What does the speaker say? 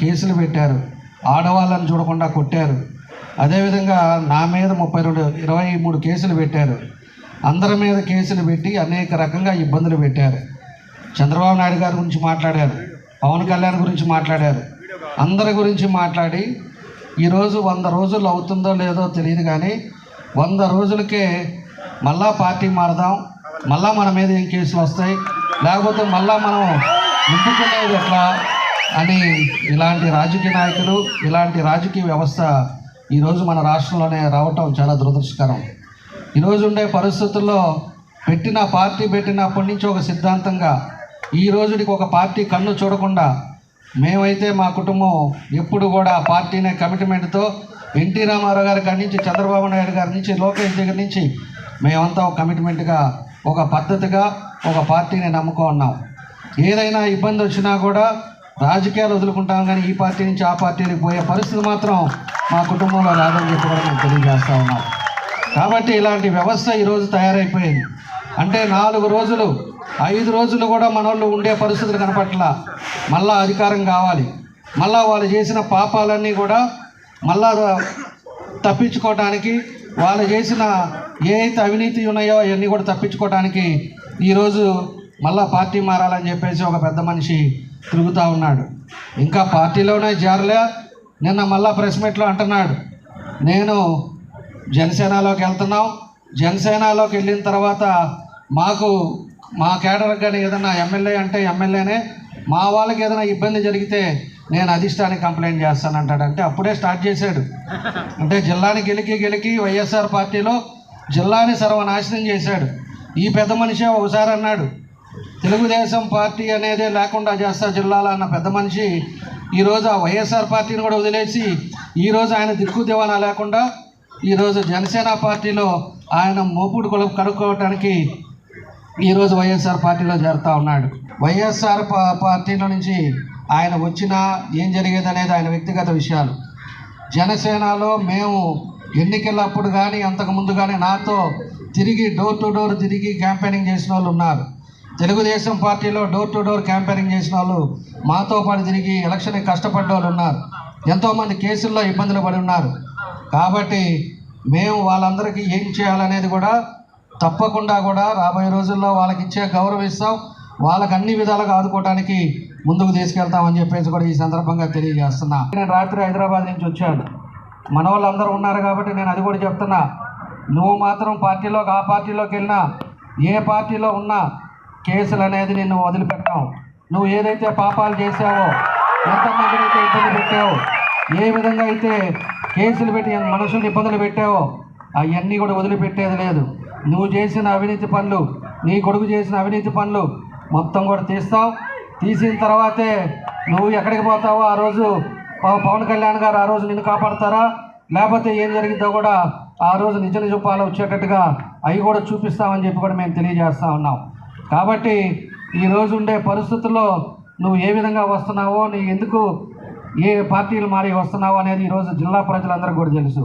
కేసులు పెట్టారు. ఆడవాళ్ళని చూడకుండా కొట్టారు. అదేవిధంగా నా మీద ముప్పై రెండు ఇరవై మూడు కేసులు పెట్టారు. అందరి మీద కేసులు పెట్టి అనేక రకంగా ఇబ్బందులు పెట్టారు. చంద్రబాబు నాయుడు గారి గురించి మాట్లాడారు. పవన్ కళ్యాణ్ గురించి మాట్లాడారు. అందరి గురించి మాట్లాడి ఈరోజు వంద రోజులు అవుతుందో లేదో తెలియదు కానీ వంద రోజులకే మళ్ళా పార్టీ మారదాం. మళ్ళా మన మీద ఏం కేసులు వస్తాయి? లేకపోతే మళ్ళా మనం నింపుకునేది ఎట్లా? అని ఇలాంటి రాజకీయ నాయకులు ఇలాంటి రాజకీయ వ్యవస్థ ఈరోజు మన రాష్ట్రంలోనే రావటం చాలా దురదృష్టకరం. ఈరోజు ఉండే పరిస్థితుల్లో పెట్టిన పార్టీ పెట్టినప్పటి నుంచి ఒక సిద్ధాంతంగా ఈ రోజుకి ఒక పార్టీ కన్ను చూడకుండా మేమైతే మా కుటుంబం ఎప్పుడు కూడా ఆ పార్టీనే కమిట్మెంట్తో ఎన్టీ రామారావు గారి కాడి నుంచి చంద్రబాబు నాయుడు గారి నుంచి లోకేష్ దగ్గర నుంచి మేమంతా ఒక కమిట్మెంట్గా ఒక పద్ధతిగా ఒక పార్టీని నమ్ముకో ఉన్నాం ఏదైనా ఇబ్బంది వచ్చినా కూడా రాజకీయాలు వదులుకుంటాం కానీ ఈ పార్టీ నుంచి ఆ పార్టీకి పోయే పరిస్థితి మాత్రం మా కుటుంబంలో రాదని చెప్పి కూడా మేము తెలియజేస్తా ఉన్నాం. కాబట్టి ఇలాంటి వ్యవస్థ ఈరోజు తయారైపోయింది. అంటే నాలుగు రోజులు ఐదు రోజులు కూడా మనోళ్ళు ఉండే పరిస్థితులు కనపట్ల. మళ్ళా అధికారం కావాలి. మళ్ళా వాళ్ళు చేసిన పాపాలన్నీ కూడా మళ్ళా తప్పించుకోవడానికి వాళ్ళు చేసిన ఏ అయితే అవినీతి ఉన్నాయో అవన్నీ కూడా తప్పించుకోవడానికి ఈరోజు మళ్ళా పార్టీ మారాలని చెప్పేసి ఒక పెద్ద మనిషి తిరుగుతూ ఉన్నాడు. ఇంకా పార్టీలోనే చేరలే. నిన్న మళ్ళా ప్రెస్ మీట్లో అంటున్నాడు. నేను జనసేనలోకి వెళ్తున్నాం. జనసేనలోకి వెళ్ళిన తర్వాత మాకు మా కేడర్కి కానీ ఏదైనా ఎమ్మెల్యే అంటే ఎమ్మెల్యేనే. మా వాళ్ళకి ఏదైనా ఇబ్బంది జరిగితే నేను అధిష్టానికి కంప్లైంట్ చేస్తానంటాడు అంటే అప్పుడే స్టార్ట్ చేశాడు. అంటే జిల్లాని గెలికి గెలికి వైఎస్ఆర్ పార్టీలో జిల్లాని సర్వనాశనం చేశాడు. ఈ పెద్ద మనిషే ఒకసారి అన్నాడు. తెలుగుదేశం పార్టీ అనేది లేకుండా చేస్తా జిల్లాలో అన్న పెద్ద మనిషి ఈరోజు ఆ వైఎస్ఆర్ పార్టీని కూడా వదిలేసి ఈరోజు ఆయన దిక్కు దివానా లేకుండా ఈరోజు జనసేన పార్టీలో ఆయన మోపుడు కొలుపు కడుక్కోవటానికి ఈరోజు వైఎస్ఆర్ పార్టీలో చేరుతా ఉన్నాడు. వైఎస్ఆర్ పా- పార్టీలో నుంచి ఆయన వచ్చినా ఏం జరిగేది అనేది ఆయన వ్యక్తిగత విషయాలు. జనసేనలో మేము ఎన్నికలప్పుడు కానీ అంతకు ముందు కానీ నాతో తిరిగి డోర్ టు డోర్ తిరిగి క్యాంపెయినింగ్ చేసిన వాళ్ళు ఉన్నారు. తెలుగుదేశం పార్టీలో డోర్ టు డోర్ క్యాంపెయినింగ్ చేసిన వాళ్ళు మాతో పాటు తిరిగి ఎలక్షన్కి కష్టపడ్డ వాళ్ళు ఉన్నారు. ఎంతోమంది కేసుల్లో ఇబ్బందులు పడి ఉన్నారు. కాబట్టి మేము వాళ్ళందరికీ ఏం చేయాలనేది కూడా తప్పకుండా కూడా రాబోయే రోజుల్లో వాళ్ళకి ఇచ్చే గౌరవం ఇస్తాం. వాళ్ళకి అన్ని విధాలుగా ఆదుకోవడానికి ముందుకు తీసుకెళ్తామని చెప్పేసి కూడా ఈ సందర్భంగా తెలియజేస్తున్నా. నేను రాత్రి హైదరాబాద్ నుంచి వచ్చాను. మన వాళ్ళందరూ ఉన్నారు కాబట్టి నేను అది కూడా చెప్తున్నా. నువ్వు మాత్రం పార్టీలోకి ఆ పార్టీలోకి వెళ్ళినా ఏ పార్టీలో ఉన్నా కేసులు అనేది నిన్ను వదిలిపెట్టావు నువ్వు ఏదైతే పాపాలు చేసావో ఎంతమందిని అయితే ఇబ్బంది పెట్టావో ఏ విధంగా అయితే కేసులు పెట్టి మనుషుల్ని ఇబ్బందులు పెట్టావో అవన్నీ కూడా వదిలిపెట్టేది లేదు. నువ్వు చేసిన అవినీతి పనులు నీ కొడుకు చేసిన అవినీతి పనులు మొత్తం కూడా తీస్తావు. తీసిన తర్వాతే నువ్వు ఎక్కడికి పోతావో ఆ రోజు పవన్ కళ్యాణ్ గారు ఆ రోజు నిన్ను కాపాడతారా? లేకపోతే ఏం జరిగిద్దో కూడా ఆ రోజు నిజ నిజపాలు వచ్చేటట్టుగా అవి కూడా చూపిస్తామని చెప్పి కూడా మేము తెలియజేస్తా ఉన్నాం. కాబట్టి ఈ రోజు ఉండే పరిస్థితుల్లో నువ్వు ఏ విధంగా వస్తున్నావో నీ ఎందుకు ఏ పార్టీలు మారి వస్తున్నావో అనేది ఈరోజు జిల్లా ప్రజలందరికీ కూడా తెలుసు.